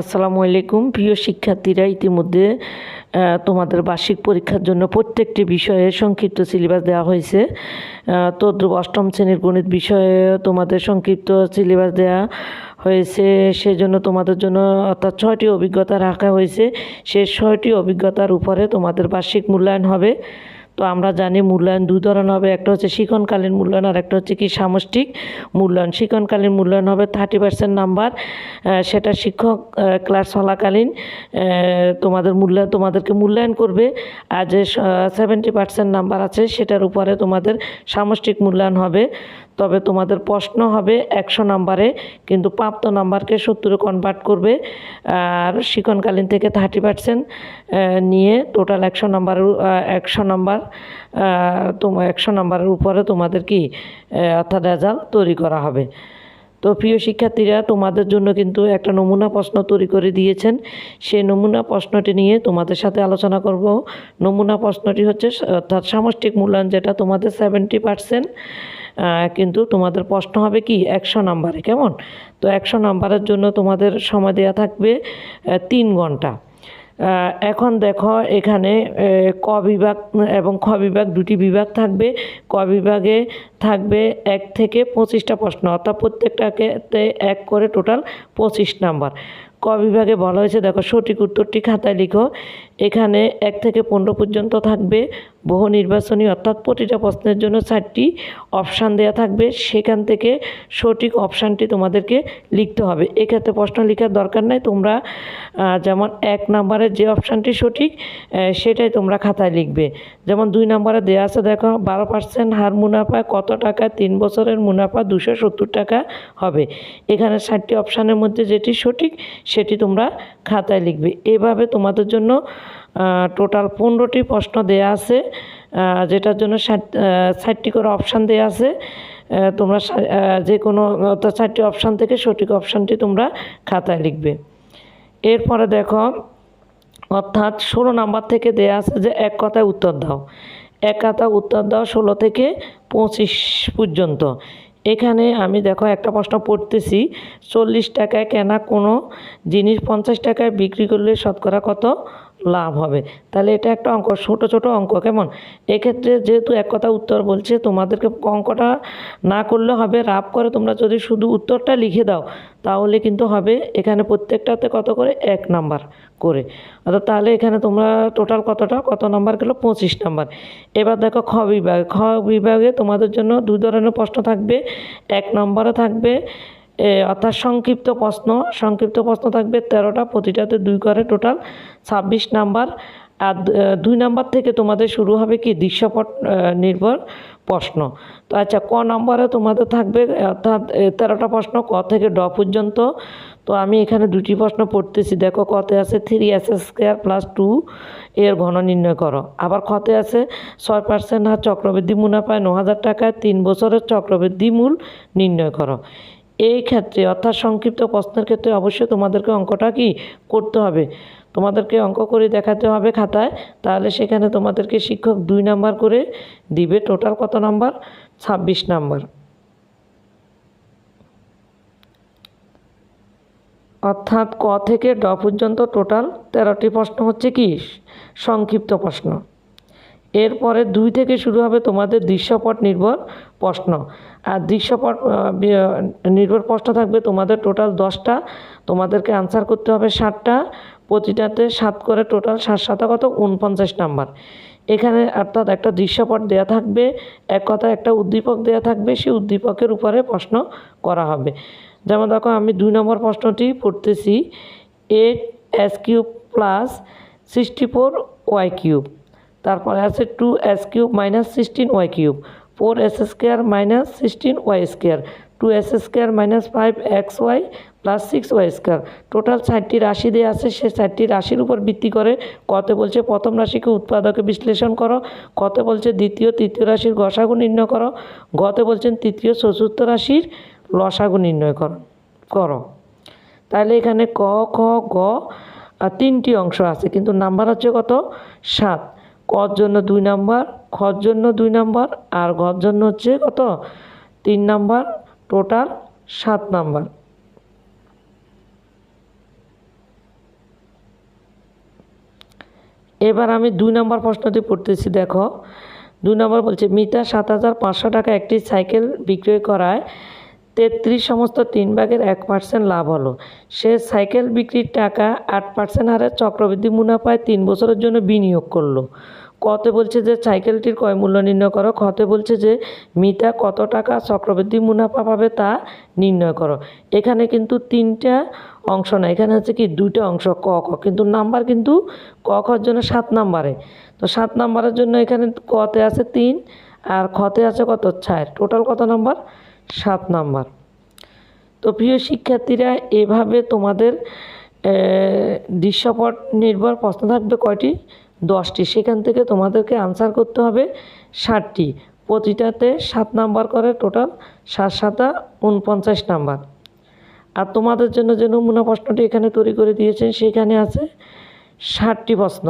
আসসালামু আলাইকুম। প্রিয় শিক্ষার্থীরা, ইতিমধ্যে তোমাদের বার্ষিক পরীক্ষার জন্য প্রত্যেকটি বিষয়ে সংক্ষিপ্ত সিলেবাস দেওয়া হয়েছে। তো অষ্টম শ্রেণির গণিত বিষয়ে তোমাদের সংক্ষিপ্ত সিলেবাস দেওয়া হয়েছে। সেজন্য তোমাদের জন্য অর্থাৎ ছয়টি অভিজ্ঞতা রাখা হয়েছে। সে ছয়টি অভিজ্ঞতার উপরে তোমাদের বার্ষিক মূল্যায়ন হবে। তো আমরা জানি মূল্যায়ন দু ধরনের হবে, একটা হচ্ছে শিক্ষণকালীন মূল্যায়ন আর একটা হচ্ছে কি সামষ্টিক মূল্যায়ন। শিক্ষণকালীন মূল্যায়ন হবে থার্টি পার্সেন্ট নাম্বার সেটা শিক্ষক ক্লাস চলাকালীন তোমাদের মূল্যায়ন, তোমাদেরকে মূল্যায়ন করবে। আর যে সেভেন্টি পার্সেন্ট নাম্বার আছে, সেটার উপরে তোমাদের সামষ্টিক মূল্যায়ন হবে। তবে তোমাদের প্রশ্ন হবে একশো নাম্বারে, কিন্তু প্রাপ্ত নাম্বারকে সত্তরে কনভার্ট করবে, আর শিক্ষণকালীন থেকে থার্টি পার্সেন্ট নিয়ে টোটাল একশো নাম্বার একশো নাম্বার তোমার একশো নাম্বারের উপরে তোমাদের কি অর্থাৎ রেজাল্ট তৈরি করা হবে। তো প্রিয় শিক্ষার্থীরা, তোমাদের জন্য কিন্তু একটা নমুনা প্রশ্ন তৈরি করে দিয়েছেন। সেই নমুনা প্রশ্নটি নিয়ে তোমাদের সাথে আলোচনা করব। নমুনা প্রশ্নটি হচ্ছে, অর্থাৎ সামষ্টিক মূল্যায়ন যেটা তোমাদের সেভেন্টি পার্সেন্ট কিন্তু তোমাদের প্রশ্ন হবে কি, একশো নাম্বারে, কেমন? তো একশো নাম্বারের জন্য তোমাদের সময় দেওয়া থাকবে তিন ঘণ্টা। এখন দেখো এখানে ক বিভাগ এবং খ বিভাগ দুটি বিভাগ থাকবে। ক বিভাগে থাকবে এক থেকে পঁচিশটা প্রশ্ন, অর্থাৎ প্রত্যেকটাকে এক করে টোটাল পঁচিশ নাম্বার। ক বিভাগে বলা হয়েছে, দেখো সঠিক উত্তরটি খাতায় লিখো। এখানে এক থেকে পনেরো পর্যন্ত থাকবে। বহু নির্বাচনী অর্থাৎ প্রতিটা প্রশ্নের জন্য চারটি অপশান দেওয়া থাকবে। সেখান থেকে সঠিক অপশানটি তোমাদেরকে লিখতে হবে। এক্ষেত্রে প্রশ্ন লেখার দরকার নাই। তোমরা যেমন এক নম্বরের যে অপশানটি সঠিক সেটাই তোমরা খাতায় লিখবে। যেমন দুই নম্বরে দেওয়া আছে, দেখো, বারো পার্সেন্ট হার মুনাফা, কত টাকা, তিন বছরের মুনাফা, দুশো সত্তর টাকা হবে। এখানে ষাটটি অপশানের মধ্যে যেটি সঠিক, সেটি তোমরা খাতায় লিখবে। এভাবে তোমাদের জন্য টোটাল পনেরোটি প্রশ্ন দেয়া আছে যেটার জন্য ষাট ষাটটি করে অপশান দেয়া আছে। তোমরা যে কোনো চারটি অপশান থেকে সঠিক অপশানটি তোমরা খাতায় লিখবে। এরপরে দেখো, অর্থাৎ ষোলো নাম্বার থেকে দেয়া আছে যে এক কথায় উত্তর দাও। এক কথা উত্তর দাও ষোলো থেকে পঁচিশ পর্যন্ত। এখানে আমি দেখো একটা প্রশ্ন পড়তেছি, চল্লিশ টাকায় কেনা কোনো জিনিস পঞ্চাশ টাকায় বিক্রি করলে শতকরা কত? লাভ হবে। তাহলে এটা একটা অঙ্ক, ছোট ছোট অঙ্ক কেমন? এক্ষেত্রে যেহেতু এক কথা উত্তর বলছে, তোমাদেরকে অঙ্কটা না করলে হবে, রাফ করে তোমরা যদি শুধু উত্তরটা লিখে দাও, তাহলে কিন্তু হবে এখানে প্রত্যেকটাতে কত করে? এক নাম্বার করে। অর্থাৎ তাহলে এখানে তোমরা টোটাল কতটা? কত নাম্বার গেলো? পঁচিশ নাম্বার। এবার দেখো খ বিভাগ। খ বিভাগে তোমাদের জন্য দুই ধরনের প্রশ্ন থাকবে। এক নম্বরে থাকবে অর্থাৎ সংক্ষিপ্ত প্রশ্ন। সংক্ষিপ্ত প্রশ্ন থাকবে তেরোটা, প্রতিটাতে দুই করে টোটাল ছাব্বিশ নাম্বার, আর দুই নাম্বার থেকে তোমাদের শুরু হবে কি? দৃশ্যপট নির্ভর প্রশ্ন। তো আচ্ছা ক নম্বরে তোমাদের থাকবে? অর্থাৎ তেরোটা প্রশ্ন, ক থেকে ড পর্যন্ত। তো আমি এখানে দুটি প্রশ্ন পড়তেছি। দেখো, কতে আছে three S square plus two এর ঘন নির্ণয় করো। আবার খতে আছে ছয় পার্সেন্ট হার চক্রবৃদ্ধি মুনাফায় ন হাজার টাকায় তিন বছরের চক্রবৃদ্ধি মূল নির্ণয় করো। এই ক্ষেত্রে, অর্থাৎ সংক্ষিপ্ত প্রশ্নের ক্ষেত্রে অবশ্যই তোমাদেরকে অঙ্কটা কি করতে হবে? তোমাদেরকে অঙ্ক করে দেখাতে হবে খাতায়, তাহলে সেখানে তোমাদেরকে শিক্ষক দুই নাম্বার করে দিবে, টোটাল কত নাম্বার? ছাব্বিশ নাম্বার। অর্থাৎ ক থেকে ড পর্যন্ত টোটাল তেরোটি প্রশ্ন হচ্ছে কি? সংক্ষিপ্ত প্রশ্ন। এরপরে দুই থেকে শুরু হবে তোমাদের দৃশ্যপট নির্ভর প্রশ্ন। আর দৃশ্যপট নির্ভর প্রশ্ন থাকবে তোমাদের টোটাল দশটা। তোমাদেরকে আনসার করতে হবে ষাটটা। প্রতিটাতে সাত করে টোটাল সাত সাত কত? উনপঞ্চাশ নাম্বার। এখানে অর্থাৎ একটা দৃশ্যপট দেয়া থাকবে, এক কথা একটা উদ্দীপক দেয়া থাকবে, সেই উদ্দীপকের উপরে প্রশ্ন করা হবে। যেমন দেখো, আমি দুই নম্বর প্রশ্নটি পড়তেছি। Eight S cube plus sixty four Y cube. তারপরে আছে two S cube minus sixteen Y cube. Four S square minus sixteen Y square, two S square minus five X Y plus six Y square. Total ষাটটি রাশি দেওয়া আছে, সে ষাটটি রাশির উপর ভিত্তি করে কত বলছে প্রথম রাশিকে উৎপাদকে বিশ্লেষণ করো, কত বলছে দ্বিতীয়, তৃতীয় রাশির গসাগু নির্ণয় করো, গতে বলছেন তৃতীয়, চতুর্থ রাশির লসাগু নির্ণয় করো করো। তাহলে এখানে ক, খ, গ তিনটি অংশ আছে, কিন্তু নাম্বার হচ্ছে কত? সাত। কর জন্য দুই নাম্বার খর জন্য দুই নাম্বার, আর ঘর জন্য হচ্ছে কত? তিন নাম্বার, টোটাল সাত নাম্বার। এবার আমি দুই নাম্বার প্রশ্নটি পড়তেছি, দেখো। দুই নম্বর বলছে মিতা সাত হাজার পাঁচশো টাকা একটি সাইকেল বিক্রয় করায় তেত্রিশ সমস্ত তিন ভাগের এক পার্সেন্ট লাভ হলো। সে সাইকেল বিক্রির টাকা আট পার্সেন্ট হারে চক্রবৃদ্ধি মুনাফায় তিন বছরের জন্য বিনিয়োগ করল। কতে বলছে যে, সাইকেলটির ক্রয় মূল্য নির্ণয় করো। খতে বলছে যে, মিতা কত টাকা চক্রবৃদ্ধি মুনাফা পাবে তা নির্ণয় করো। এখানে কিন্তু তিনটা অংশ না এখানে হচ্ছে কি, দুইটা অংশ ক, খ। কিন্তু নাম্বার কিন্তু ক খর জন্য সাত নাম্বারে। তো সাত নাম্বারের জন্য এখানে কতে আছে তিন আর খতে আছে কত? ছায় টোটাল কত নাম্বার? সাত নাম্বার। তো প্রিয় শিক্ষার্থীরা, এভাবে তোমাদের দৃশ্যপট নির্ভর প্রশ্ন থাকবে কয়টি? দশটি। সেখান থেকে তোমাদেরকে আনসার করতে হবে ষাটটি। প্রতিটাতে সাত নাম্বার করে টোটাল সাত সাতা উনপঞ্চাশ নাম্বার আর তোমাদের জন্য যে নমুনা প্রশ্নটি এখানে তৈরি করে দিয়েছেন, সেখানে আছে ষাটটি প্রশ্ন।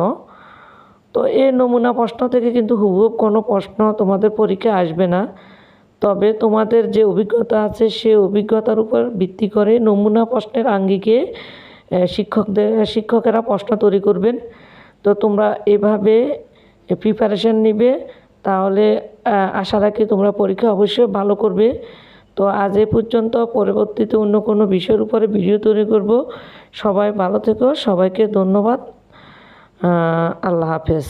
তো এই নমুনা প্রশ্ন থেকে কিন্তু হুবহুব কোনো প্রশ্ন তোমাদের পরীক্ষায় আসবে না। তবে তোমাদের যে অভিজ্ঞতা আছে সেই অভিজ্ঞতার উপর ভিত্তি করে নমুনা প্রশ্নের আঙ্গিকে শিক্ষকদের, শিক্ষকেরা প্রশ্ন তৈরি করবেন। তো তোমরা এভাবে প্রিপারেশান নিবে, তাহলে আশা রাখি তোমরা পরীক্ষা অবশ্যই ভালো করবে। তো আজ এ পর্যন্ত, পরবর্তীতে অন্য কোনো বিষয়ের উপরে ভিডিও তৈরি করব। সবাই ভালো থেকো, সবাইকে ধন্যবাদ। আল্লাহ হাফেজ।